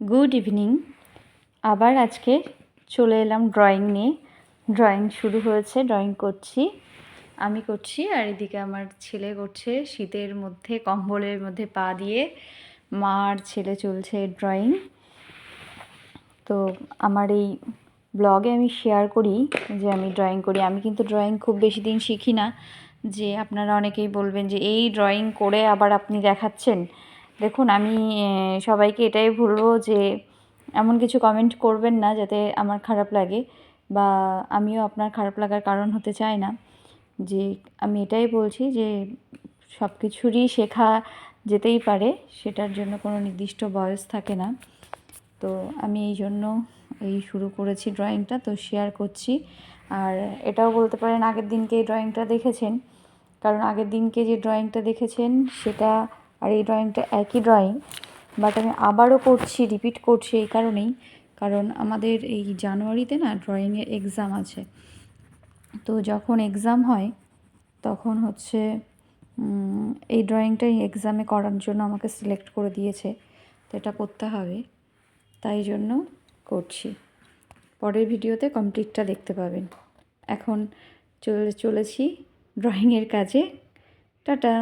Good evening আবার আজকে চলে এলাম ড্রয়িং নিয়ে। ড্রয়িং শুরু হয়েছে ড্রয়িং করছি। আমি করছি আর এদিকে আমার ছেলে করছে শীতের মধ্যে, কম্বলের মধ্যে পা দিয়ে। মা আর ছেলে চলছে ড্রয়িং তো আমার এই ব্লগে আমি শেয়ার করি যে আমি ড্রয়িং করি। আমি কিন্তু ড্রয়িং খুব বেশি দিন শিখি না। যে আপনারা অনেকেই বলবেন যে, এই ড্রয়িং করে আবার আপনি দেখাচ্ছেন? দেখুন, আমি সবাইকে এটাই বলব যে, এমন কিছু কমেন্ট করবেন না যাতে আমার খারাপ লাগে বা আমিও আপনার খারাপ লাগার কারণ হতে চাই না। যে, আমি এটাই বলছি যে, সব কিছুরই শেখা যেতেই পারে, সেটার জন্য কোনো নির্দিষ্ট বয়স থাকে না। তো আমি এই জন্য এই শুরু করেছি ড্রয়িংটা তো শেয়ার করছি। আর এটাও বলতে পারেন আগের দিনকে এই ড্রয়িংটা দেখেছেন। কারণ আগের দিনকে যে ড্রয়িংটা দেখেছেন, সেটা আর এই ড্রয়িংটা একই ড্রয়িং বাট আমি আবারও করছি রিপিট করছি এই কারণেই, কারণ আমাদের এই জানুয়ারিতে না ড্রয়িংয়ের এক্সাম আছে। তো যখন এক্সাম হয়, তখন হচ্ছে এই ড্রয়িংটাই এক্সামে করার জন্য আমাকে সিলেক্ট করে দিয়েছে, তো এটা করতে হবে, তাই জন্য করছি। পরের ভিডিওতে কমপ্লিটটা দেখতে পাবেন। এখন চলে, চলেছি ড্রয়িংয়ের কাজে। টাটা!